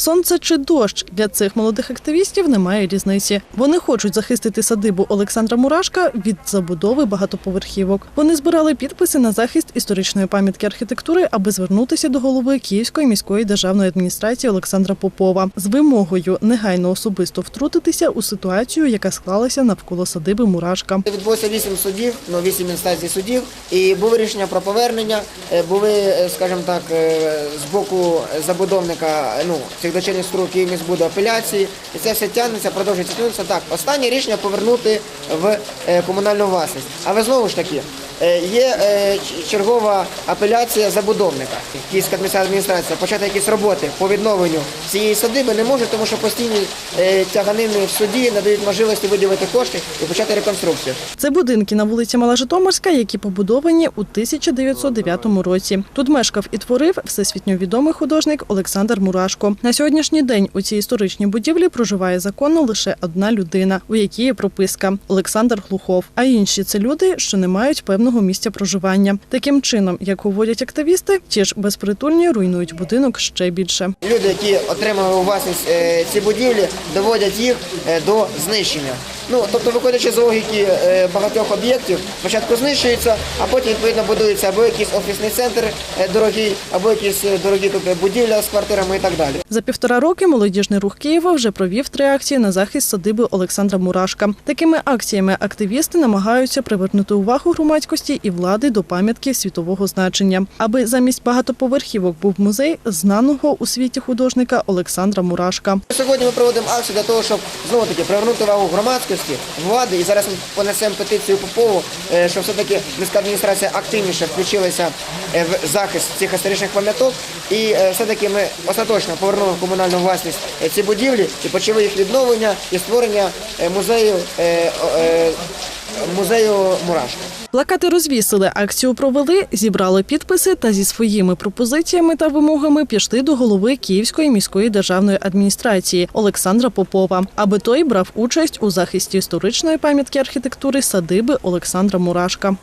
Сонце чи дощ для цих молодих активістів немає різниці. Вони хочуть захистити садибу Олександра Мурашка від забудови багатоповерхівок. Вони збирали підписи на захист історичної пам'ятки архітектури, аби звернутися до голови Київської міської державної адміністрації Олександра Попова з вимогою негайно особисто втрутитися у ситуацію, яка склалася навколо садиби Мурашка. Відбулося вісім судів, ну вісім інстанцій судів, і було рішення про повернення. е, Були, е, скажімо так, е, з боку забудовника ну цих дочерніх струк Київміськбуду апеляції, і це все тягнеться, продовжується тягнеться. Так, останнє рішення повернути в е, комунальну власність. Але знову ж таки. Е, Є е, чергова апеляція забудовника. Київська адміністрація почати якісь роботи по відновленню цієї садиби не може, тому що постійні е, тяганини в суді надають можливості виділити кошти і почати реконструкцію. Це будинки на вулиці Мала Житомирська, які побудовані у 1909 році. Тут мешкав і творив всесвітньо відомий художник Олександр Мурашко. На сьогоднішній день у цій історичній будівлі проживає законно лише одна людина, у якій є прописка Олександр Глухов. А інші це люди, що не мають певного місця проживання. Таким чином, як говорять активісти, ті ж безпритульні руйнують будинок ще більше. Люди, які отримали у власність е, ці будівлі, доводять їх е, до знищення. Ну тобто, виходячи з логіки е, багатьох об'єктів, спочатку знищується, а потім відповідно будується або якийсь офісний центр е, дорогий, або якісь е, дорогі тут е, будівля з квартирами і так далі. За півтора роки молодіжний рух Києва вже провів три акції на захист садиби Олександра Мурашка. Такими акціями активісти намагаються привернути увагу громадськості і влади до пам'ятки світового значення, аби замість багатоповерхівок був музей знаного у світі художника Олександра Мурашка. Сьогодні ми проводимо акцію для того, щоб знову таки привернути увагу громадськості, влади. І зараз ми понесемо петицію Попову, що щоб все-таки міська адміністрація активніше включилася е, в захист цих історичних пам'яток. І е, все-таки ми остаточно повернули комунальну власність е, ці будівлі і почали їх відновлення і створення е, музею е, е, музею Мурашка. Плакати розвісили, акцію провели, зібрали підписи та зі своїми пропозиціями та вимогами пішли до голови Київської міської державної адміністрації Олександра Попова, аби той брав участь у захисті історичної пам'ятки архітектури садиби Олександра Мурашка.